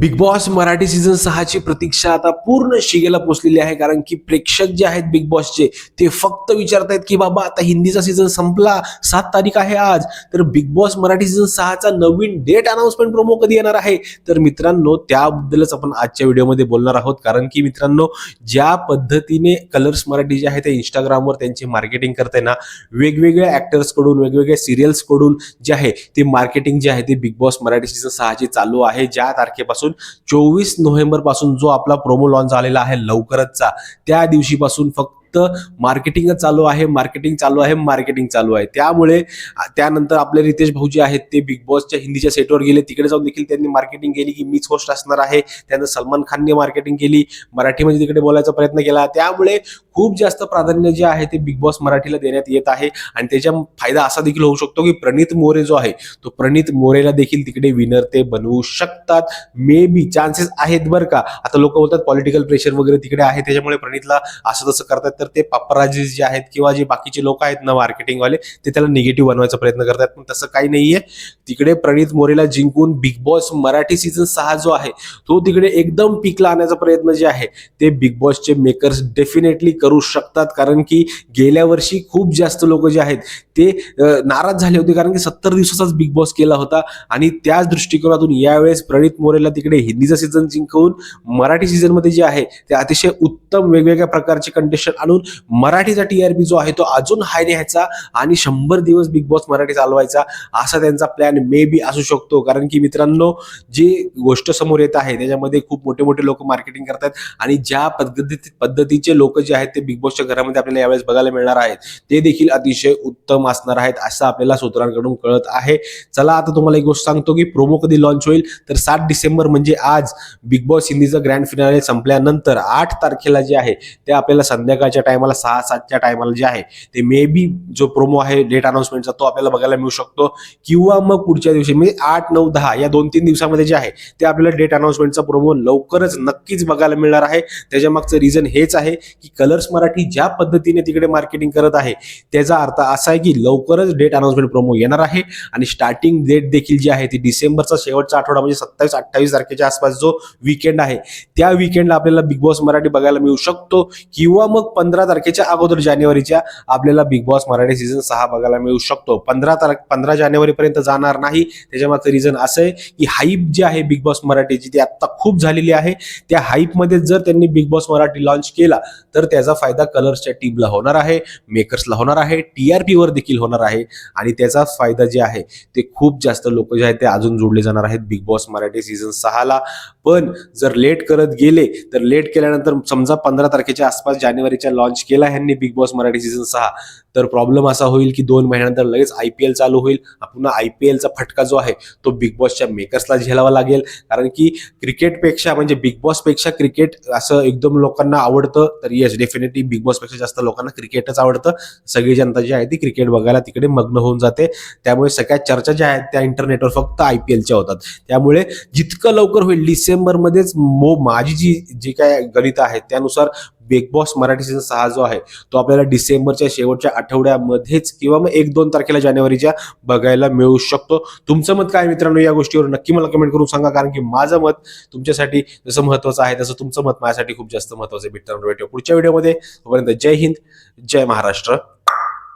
Big Boss Marathi season सहाची प्रतीक्षा आता पूर्ण शिगेला पोचलेली आहे. कारण की प्रेक्षक जे आहेत बिग बॉसचे ते फक्त विचारत आहेत की बाबा आता हिंदीचा सीझन संपला सात तारीख आहे आज. तर बिग बॉस मराठी सीझन सहाचा नवीन डेट अनाऊन्समेंट प्रोमो कधी येणार आहे? तर मित्रांनो त्याबद्दलच आपण आजच्या व्हिडिओमध्ये बोलणार आहोत. कारण की मित्रांनो ज्या पद्धतीने कलर्स मराठी जे आहे ते इंस्टाग्रामवर त्यांची मार्केटिंग करते ना वेगवेगळ्या ॲक्टर्सकडून वेगवेगळ्या सिरियल्सकडून जे आहे ते मार्केटिंग जे आहे ते बिग बॉस मराठी सीझन सहाची चालू आहे. ज्या तारखेपासून चोवीस नोव्हेंबरपासून जो आपला प्रोमो लॉन्च झालेला आहे लवकरचचा त्या दिवशीपासून फक्त मार्केटिंगच चालू आहे मार्केटिंग चालू आहे मार्केटिंग चालू आहे. त्यामुळे त्यानंतर आपले रितेश भाऊ जे आहेत ते बिग बॉसच्या हिंदीच्या सेटवर गेले. तिकडे जाऊन देखील त्यांनी मार्केटिंग केली की मीच होस्ट असणार आहे. त्यानंतर सलमान खानने मार्केटिंग केली. मराठीमध्ये तिकडे बोलायचा प्रयत्न केला. त्यामुळे खूप जास्त प्राधान्य जे आहे ते बिग बॉस मराठीला देण्यात येत आहे. आणि त्याच्या फायदा असा देखील होऊ शकतो की प्रणित मोरे जो आहे तो प्रणित मोरेला देखील तिकडे विनर ते बनवू शकतात. मे बी चान्सेस आहेत बरं का. आता लोक बोलतात पॉलिटिकल प्रेशर वगैरे तिकडे आहे त्याच्यामुळे प्रणितला असं तसं करतात तर ते पापराजे जे आहेत किंवा जे बाकीचे लोक आहेत ना मार्केटिंगवाले ते त्याला निगेटिव्ह बनवायचा प्रयत्न करतात. पण तसं काही नाहीये. तिकडे प्रणित मोरेला जिंकून बिग बॉस मराठी सीझन सहा जो आहे तो तिकडे एकदम पिकला आणण्याचा प्रयत्न जे आहे ते बिग बॉसचे मेकर्स डेफिनेटली करू करू शकतात. कारण की गेल्या वर्षी खूप जास्त लोक जे आहेत ते नाराज झाले होते. कारण की सत्तर दिवसाचाच बिग बॉस केला होता. आणि त्याच दृष्टिकोनातून यावेळेस प्रणित मोरेला तिकडे हिंदीचा सीझन जिंकवून मराठी सीझनमध्ये जे आहे ते अतिशय उत्तम वेगवेगळ्या प्रकारचे कंडिशन आणून मराठीचा टीआरपी जो आहे तो अजून हाय न्यायचा आणि शंभर दिवस बिग बॉस मराठी चालवायचा असा त्यांचा प्लॅन मे बी असू शकतो. कारण की मित्रांनो जी गोष्ट समोर येत आहे त्याच्यामध्ये खूप मोठे मोठे लोक मार्केटिंग करतात. आणि ज्या पद्धती पद्धतीचे लोक जे आहेत ते बिग बॉसच्या घरामध्ये आपल्याला यावेळेस बघायला मिळणार आहेत. ते देखील अतिशय उत्तम असणार आहेत असं आपल्याला सूत्रांकडून कळत आहे. चला आता तुम्हाला एक गोष्ट सांगतो की प्रोमो कधी लॉन्च होईल? तर सात डिसेंबर म्हणजे आज बिग बॉस हिंदीचं ग्रँड फिनाले संपल्यानंतर आठ तारखेला जे आहे ते आपल्याला संध्याकाळच्या टायमाला सहा सातच्या टायमाला जे आहे ते मे बी जो प्रोमो आहे डेट अनाउन्समेंटचा तो आपल्याला बघायला मिळू शकतो. किंवा मग पुढच्या दिवशी म्हणजे आठ नऊ दहा या दोन तीन दिवसामध्ये जे आहे ते आपल्याला डेट अनाउन्समेंटचा प्रोमो लवकरच नक्कीच बघायला मिळणार आहे. त्याच्या मागचं रिझन हेच आहे की कलर कलर्स मराठी ज्या पद्धतीने तिकडे मार्केटिंग करत आहे त्याचा अर्थ असा आहे की लवकरच डेट अनाउन्समेंट प्रोमो येणार आहे. आणि स्टार्टिंग डेट देखील जी आहे ती डिसेंबरचा शेवटचा आठवडा म्हणजे सत्तावीस अठ्ठावीस तारखेच्या आसपास जो विकेंड आहे त्या विकेंडला आपल्याला बिग बॉस मराठी बघायला मिळू शकतो. किंवा मग पंधरा तारखेच्या अगोदर जानेवारीच्या आपल्याला बिग बॉस मराठी सीझन सहा बघायला मिळू शकतो. पंधरा तारख पंधरा जानेवारीपर्यंत जाणार नाही. त्याच्यामागचं रिझन असं आहे की हाईप जी आहे बिग बॉस मराठीची ती आत्ता खूप झालेली आहे. त्या हाईपमध्ये जर त्यांनी बिग बॉस मराठी लॉन्च केला तर त्याचा फायदा कलर्सच्या टीमला होणार आहे मेकर्सला होणार आहे टी आर पीवर देखील होणार आहे आणि त्याचा फायदा जे आहे ते खूप जास्त लोक जे आहेत ते अजून जोडले जाणार आहेत. बिग बॉस मराठी सीझन सहाला. पण जर लेट करत गेले तर लेट केल्यानंतर समजा पंधरा तारखेच्या आसपास जानेवारीच्या लॉन्च केला ह्यांनी बिग बॉस मराठी सीझन सहा. तर प्रॉब्लेम असा होईल की दोन महिन्यानंतर लगेच आय पी एल चालू होईल. पुन्हा आय पी एलचा फटका जो आहे तो बिग बॉसच्या मेकर्सला झेलावा लागेल. कारण की क्रिकेटपेक्षा म्हणजे बिग बॉसपेक्षा क्रिकेट असं एकदम लोकांना आवडतं तर येस डेफिनेटली बिग बॉसपेक्षा जास्त लोकांना क्रिकेटच आवडतं. सगळी जनता जी आहे ती क्रिकेट बघायला तिकडे मग्न होऊन जाते. त्यामुळे सगळ्या चर्चा ज्या आहेत त्या इंटरनेटवर फक्त आय पी एलच्या होतात. त्यामुळे जितकं लवकर होईल डिसेंबरमध्येच मो माझी जी जी काय गणित आहेत त्यानुसार बिग बॉस मराठी सीझन सहा जो आहे तो आपल्याला डिसेंबरच्या शेवटच्या आठवड्यामध्येच किंवा मग एक दोन तारखेला जानेवारीच्या बघायला मिळू शकतो. तुमचं मत काय मित्रांनो या गोष्टीवर नक्की मला कमेंट करून सांगा कारण की माझं मत तुमच्यासाठी जसं महत्वाचं आहे तसं तुमचं मत माझ्यासाठी खूप जास्त महत्वाचं आहे. मित्रांनो भेटूया पुढच्या व्हिडिओमध्ये तोपर्यंत जय हिंद जय महाराष्ट्र.